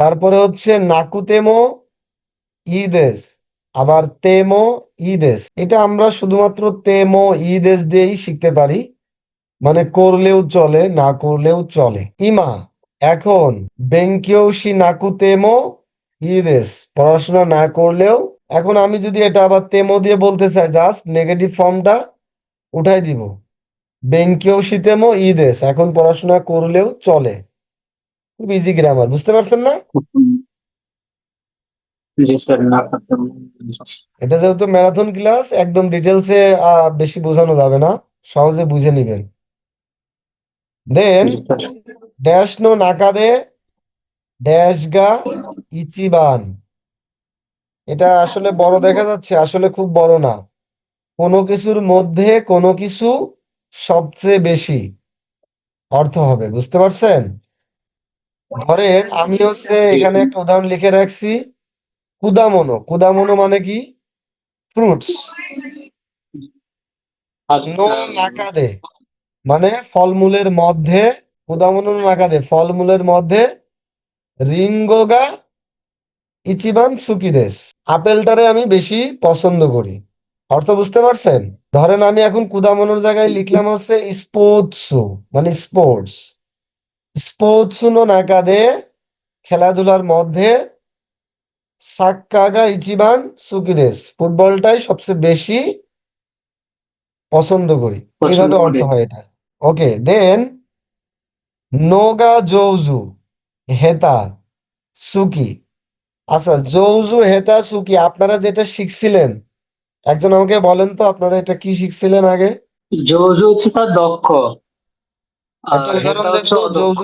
তারপরে হচ্ছে নাকুতেমো ইদেশ আবার তেমো ইদেশ এটা আমরা শুধুমাত্র তেমো ইদেশ দিয়েই শিখতে পারি। মানে করলেও চলে, না করলেও চলে। ইমা, এখন বেঙ্কিওশি নাকুতেমো ইদেশ পড়াশোনা না করলেও। এখন আমি যদি এটা আবার তেমো দিয়ে বলতে চাই, জাস্ট নেগেটিভ ফর্মটা উঠাই দিব। বেঙ্কিওশি তেমো ইদেশ এখন পড়াশোনা করলেও চলে। খুব ইজি গ্রামার বুঝতে পারছেন না? এটা যেহেতু ম্যারাথন ক্লাস একদম ডিটেলসে বেশি বোঝানো যাবে না সহজে বুঝে নিবেন। দেন ড্যাশ নো নাকাদে ড্যাশ গা ইচিবান এটা আসলে বড় দেখা যাচ্ছে আসলে খুব বড় না। কোনো কিছুর মধ্যে কোনো কিছু সবচেয়ে বেশি অর্থ হবে বুঝতে পারছেন? ধরেন আমি হচ্ছে এখানে একটা উদাহরণ লিখে রাখছি। কুদামোনো কুদামোনো মানে কি? ফ্রুটস। নো নাকাদে। মানে ফলমূলের মধ্যে কুদামোনো নাকাদে। ফলমূলের মধ্যে রিঙ্গোগা ইচিবান সুকিদেস। আপেলটারে আমি বেশি পছন্দ করি। অর্থ বুঝতে পারছেন? ধরেন আমি এখন কুদামোনোর জায়গায় লিখলাম হচ্ছে স্পোর্টসু মানে স্পোর্টস। স্পোর্টসুনো নাকাদে খেলাধুলার মধ্যে সাক্কাগা ইচিবান সুকিদেস ফুটবলটাই সবচেয়ে বেশি পছন্দ করি। এইভাবে অর্থ হয় এটা। ওকে দেন নোগা জৌজু হেতা সুকি। আচ্ছা জৌজু হেতা সুকি আপনারা যেটা শিখছিলেন একজন আমাকে বলেন তো আপনারা এটা কি শিখছিলেন আগে? জোজো হচ্ছে তার দক্ষ। একটা উদাহরণ দেন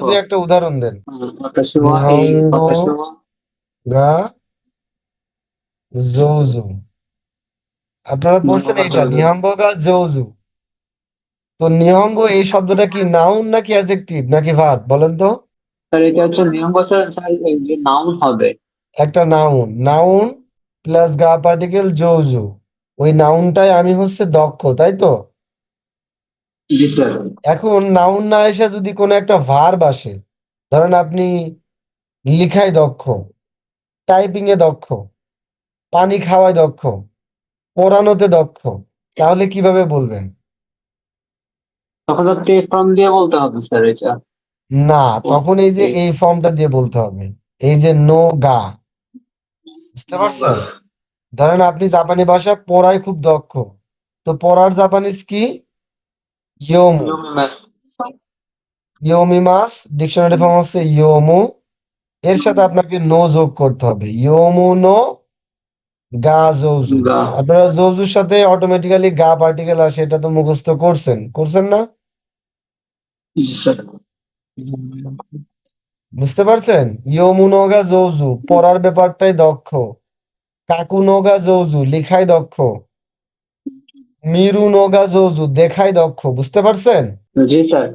তো একটা উদাহরণ নিহঙ্গ গা জৌজু আপনারা পড়ছেন নিহঙ্গ এইটা নিহঙ্গ গা জৌজু তো নিহঙ্গ এই শব্দটা কি নাউন নাকি অ্যাডজেক্টিভ নাকি ভার্ব বলেন তো। স্যার এটা হচ্ছে নিয়ম স্যার স্যার যে নাউন হবে। একটা নাউন নাউন প্লাস গা পার্টিকেল জৌজু ওই নাউনটাই আমি হচ্ছে দক্ষ তাই তো? এখন নাউন না এসে যদি কোনো একটা ভার্ব আসে ধরেন আপনি লিখায় দক্ষ টাইপিং এ দক্ষ পানি খাওয়ায় দক্ষ পড়ানোতে দক্ষ তাহলে কীভাবে বলবেন? তখন ফর্ম দিয়ে বলতে হবে স্যার এটা না তখন এই যে এই ফর্মটা দিয়ে বলতে হবে। এই যে নো গা বুঝতে পারছেন? ধরেন আপনি জাপানি ভাষা পড়ায় খুব দক্ষ। তো পড়ার জাপানিজ কি? ইয়োমু ইয়োমিমাস ডিকশনারি ফর্ম হচ্ছে ইয়োমু এর সাথে আপনাকে নো যোগ করতে হবে। ইয়োমু নো গা জৌজু। আপনারা জৌজুর সাথে অটোমেটিক্যালি গা পার্টিকেল আসে এটা তো মুখস্থ করছেন। করছেন না? বুঝতে পারছেন? ইয়োমুনোগা জৌজু পড়ার ব্যাপারটাই দক্ষ। কাকুনোগা জৌজু লেখায় দক্ষ। মিরুনোগা জৌজু দেখায় দক্ষ বুঝতে পারছেন? জি স্যার।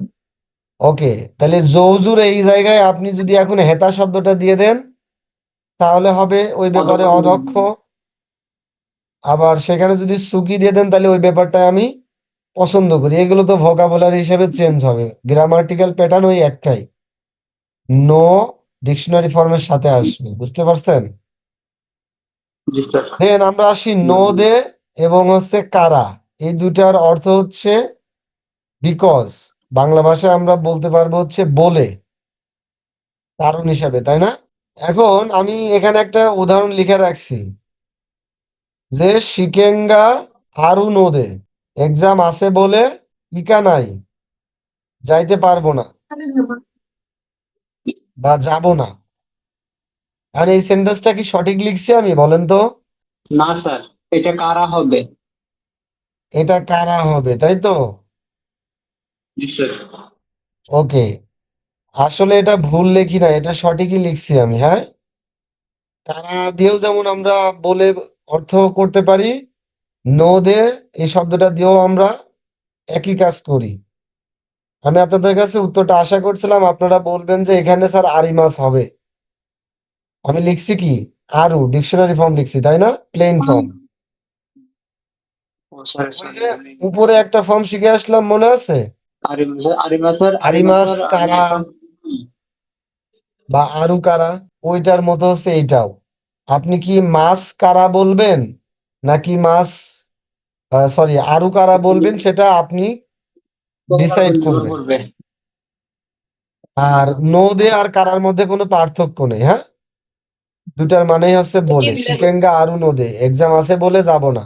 ওকে তাহলে জৌজুর এই জায়গায় আপনি যদি এখন হেতা শব্দটা দিয়ে দেন তাহলে হবে ওই ব্যাপারে অদক্ষ। আবার সেখানে যদি সুকি দিয়ে দেন তাহলে ওই ব্যাপারটা আমি পছন্দ করি। এগুলো তো ভোকাবুলারি হিসেবে চেঞ্জ হবে। গ্রামাটিক্যাল প্যাটার্ন ওই একটাই। নো ডিকশনারি ফর্মের সাথে আসবে বুঝতে পারছেন? দেন আমরা আসি নো দে এবং হচ্ছে কারা। এই দুটার অর্থ হচ্ছে বিকজ বাংলা ভাষায় আমরা বলতে পারব হচ্ছে বলে, কারণ হিসাবে, তাই না? এখন আমি এখানে একটা উদাহরণ লিখে রাখছি, যে শিকেঙ্গা হারু নোদে এক্সাম আছে বলে ইকা নাই, যাইতে পারব না বা যাব না। আর এই সেন্টেন্সটা কি সঠিক লিখছি আমি, বলেন তো? না, স্যার, এটা কারা হবে? এটা কারা হবে তাই তো? ওকে আসলে এটা ভুল লেখি না এটা সঠিকই লিখছি আমি হ্যাঁ? তারা দিয়েও যেমন আমরা বলে অর্থ করতে পারি নো দে এই শব্দটা দিয়েও আমরা একই কাজ করি। আমি আপনাদের কাছে উত্তরটা আশা করছিলাম আপনারা বলবেন যে এখানে স্যার আরিমাস হবে। আমি লিখছি কি? আরু ডিকশনারি ফর্ম লিখছি তাই না? Plain form. উপরে একটা ফর্ম শিখে আসলাম মনে আছে? আরিমাস কারা? বা আরু কারা? ওইটার মতো হচ্ছে এইটাও। আপনি কি মাছ কারা বলবেন? নাকি মাছ সরি আরু কারা বলবেন সেটা আপনি ডিসাইড করবেন। করবে আর নদে আর কারার মধ্যে কোনো পার্থক্য নেই হ্যাঁ? দুটার মানেই হচ্ছে বলে শিকেঙ্গা আরু নদে। এক্সাম আছে বলে যাব না।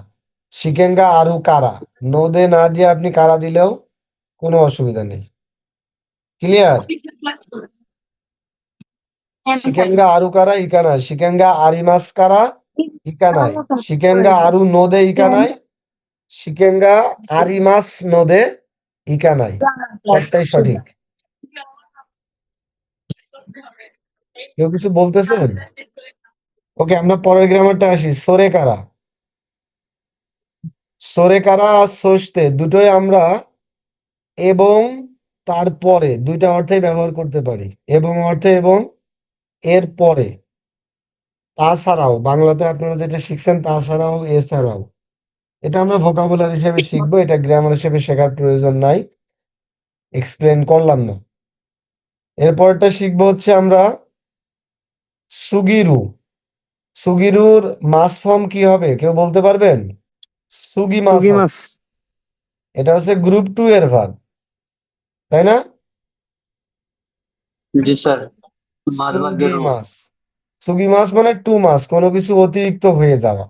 শিকেঙ্গা আরু কারা? নদে না দিয়ে আপনি কারা দিলেও কোনো অসুবিধা নেই। ক্লিয়ার শিকেঙ্গা আরু কারা ইকানাই শিকেঙ্গা আরিমাস কারা ইকানাই শিকেঙ্গা আরু নদে ইকানাই শিকেঙ্গা আরিমাস নদে ইকানাই একটাই সঠিক। কেউ কিছু বলতেছেন? ওকে, আমরা পরের গ্রামারটা আসি। সোরে কারা? সোরে কারা আর সোস্তে দুটোই আমরা এবং তারপরে দুইটা অর্থেই ব্যবহার করতে পারি। এবং অর্থে এবং এর পরে তাছাড়াও, বাংলাতে আপনারা যেটা শিখছেন তাছাড়াও এছাড়াও। এটা আমরা ভোকাবুলার হিসেবে শিখব, এটা গ্রামার হিসেবে শেখার প্রয়োজন নাই। এক্সপ্লেন করলাম না। এরপরটা শিখব হচ্ছে আমরা সুগিরু। সুগিরুর মাস ফর্ম কি হবে, কেউ বলতে পারবেন? সুগি হবে। মাছ এটা হচ্ছে গ্রুপ টু এর ভার্ব তাই না? জি স্যার মাঝ ভাগে সুগি মাস সুগি মাস মানে টু মাস কোনো কিছু অতিরিক্ত হয়ে যাওয়া।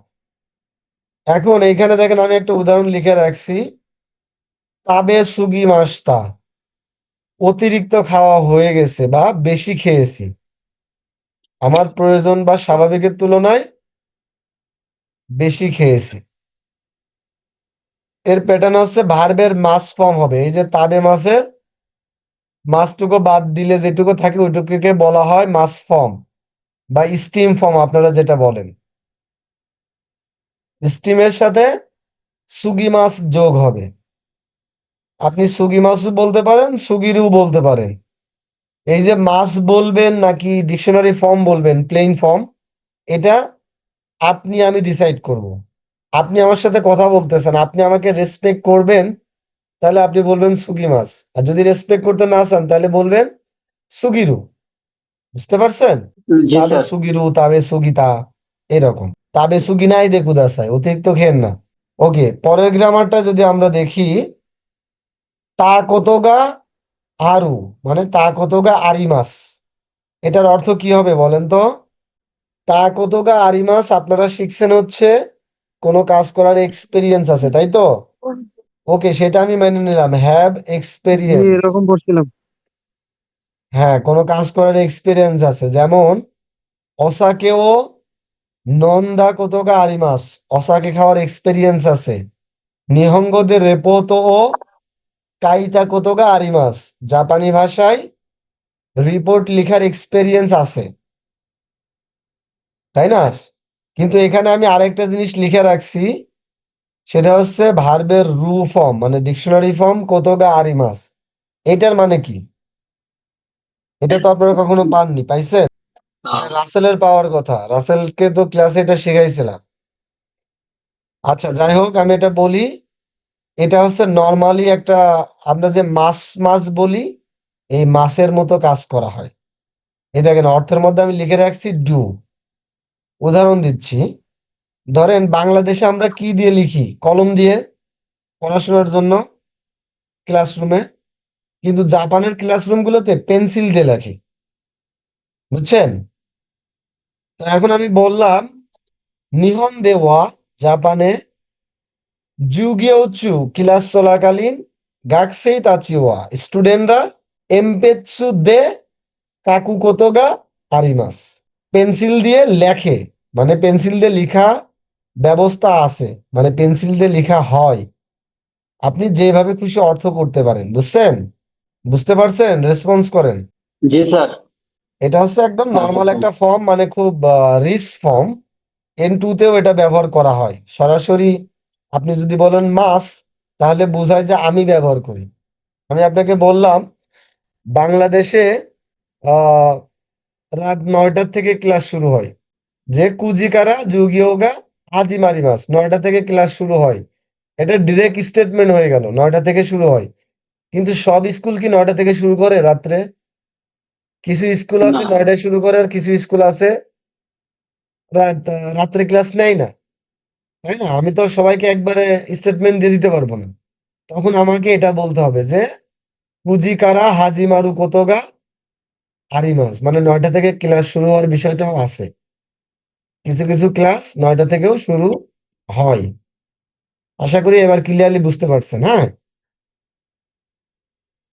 এখন এইখানে দেখেন আমি একটা উদাহরণ লিখে রাখছি। তাবে সুগি মাসটা অতিরিক্ত খাওয়া হয়ে গেছে বা বেশি খেয়েছি। আমার প্রয়োজন বা স্বাভাবিকের তুলনায় বেশি খেয়েছি। এর প্যাটার্ন হচ্ছে ভার্বের মাস ফর্ম হবে। এই যে তাবে মাসের মাসটুকু বাদ দিলে যেটুকু থাকে ওইটুকুকে বলা হয় মাস ফর্ম বা স্টিম ফর্ম আপনারা যেটা বলেন। স্টিমের সাথে সুগি মাছ যোগ হবে। আপনি সুগি মাছও বলতে পারেন সুগিরু বলতে পারেন। এই যে মাছ বলবেন নাকি ডিকশনারি ফর্ম বলবেন প্লেইন ফর্ম এটা আপনি, আমি ডিসাইড করব। আপনি আমার সাথে কথা বলতেছেন আপনি আমাকে রেসপেক্ট করবেন তাহলে আপনি বলবেন সুগি মাছ। আর যদি রেসপেক্ট করতে না চান তাহলে বলবেন সুগিরু। বুঝতে পারছেন? তাবে সুগিরু তাবে সুগিতা এরকম। তাবে সুগিনাই দে কুদাসাই অতিরিক্ত খেন না। ওকে পরের গ্রামারটা যদি আমরা দেখি তা কতগা আরু মানে তা কতগা আরিমাস এটার অর্থ কি হবে বলেন তো? তা কতগা আরিমাস আপনারা শিখছেন হচ্ছে কোনো কাজ করার এক্সপেরিয়েন্স আছে তাই তো? ওকে সেটা আমি মেনে নিলাম। হ্যাভ এক্সপেরিয়েন্স এরকম পড়ছিলাম হ্যাঁ কোনো কাজ করার এক্সপিরিয়েন্স আছে। যেমন অসাকেও নন্দা কোতোগা আরিমাস অসাকে খাওয়ার এক্সপেরিয়েন্স আছে। নিহঙ্গদের রেপোতো ও কাইতা কোতোগা আরিমাস জাপানি ভাষায় রিপোর্ট লেখার এক্সপেরিয়েন্স আছে। তাই না? কিন্তু এখানে আমি আরেকটা জিনিস লিখে রাখছি সেটা হচ্ছে ভার্বের রু ফর্ম মানে ডিকশনারি ফর্ম কোতোগা আরিমাস এটার মানে কি? এটা তো আপনারা কখনো পাননি পাইছেন? মানে রাসেলের পাওয়ার কথা রাসেলকে তো ক্লাসে এটা শেখাইছিলাম। আচ্ছা যাই হোক আমি এটা বলি এটা হচ্ছে নর্মালি একটা আমরা যে মাছ মাছ বলি এই মাছের মতো কাজ করা হয়। এই দেখেন অর্থের মধ্যে আমি লিখে রাখছি ডু। উদাহরণ দিচ্ছি। ধরেন বাংলাদেশে আমরা কি দিয়ে লিখি? কলম দিয়ে পড়াশোনার জন্য ক্লাসরুমে কিন্তু জাপানের ক্লাসরুমগুলোতে পেন্সিল দিয়ে লেখে। বুঝছেন? এখন আমি বললাম নিহন দেওয়া জাপানে জুগিওচু ক্লাস চলাকালীন গাকসেই তাচিওয়া। স্টুডেন্টরা এমপেৎসু দে কাকু কোতোগা আরিমাস পেন্সিল দিয়ে লেখে মানে পেন্সিল দিয়ে লেখা ব্যবস্থা আছে মানে পেন্সিল দিয়ে লেখা হয়। আপনি যেভাবে খুশি অর্থ করতে পারেন বুঝছেন? বুঝতে পারছেন? রেসপন্স করেন। জি স্যার। এটা হচ্ছে একদম নর্মাল একটা ফর্ম মানে খুব রিচ ফর্ম এন তেও এটা ব্যবহার করা হয়। সরাসরি আপনি যদি বলেন মাস তাহলে বোঝায় যে আমি ব্যবহার করি। আমি আপনাকে বললাম বাংলাদেশে আহ রাত নয়টার থেকে ক্লাস শুরু হয়। যে কুজিকারা যুগিয়োগা হাজিমারি মাস নয়টা থেকে ক্লাস শুরু হয়। এটা ডিরেক্ট স্টেটমেন্ট হয়ে গেল নয়টা থেকে শুরু হয়। কিন্তু সব স্কুল কি নয়টা থেকে শুরু করে রাত্রে? কিছু স্কুল আছে নয়টায় শুরু করে আর কিছু স্কুল আছে রাত রাত্রে ক্লাস নেয় না। তাই না? আমি তো সবাইকে একবারে স্টেটমেন্ট দিয়ে দিতে পারব না। তখন আমাকে এটা বলতে হবে যে কুজিকারা হাজিমারু কোতোগা আরিমাস মানে নয়টা থেকে ক্লাস শুরু হওয়ার বিষয়টাও আছে। কিছু কিছু ক্লাস নয়টা থেকেও শুরু হয়। আশা করি এবার ক্লিয়ারলি বুঝতে পারছেন হ্যাঁ?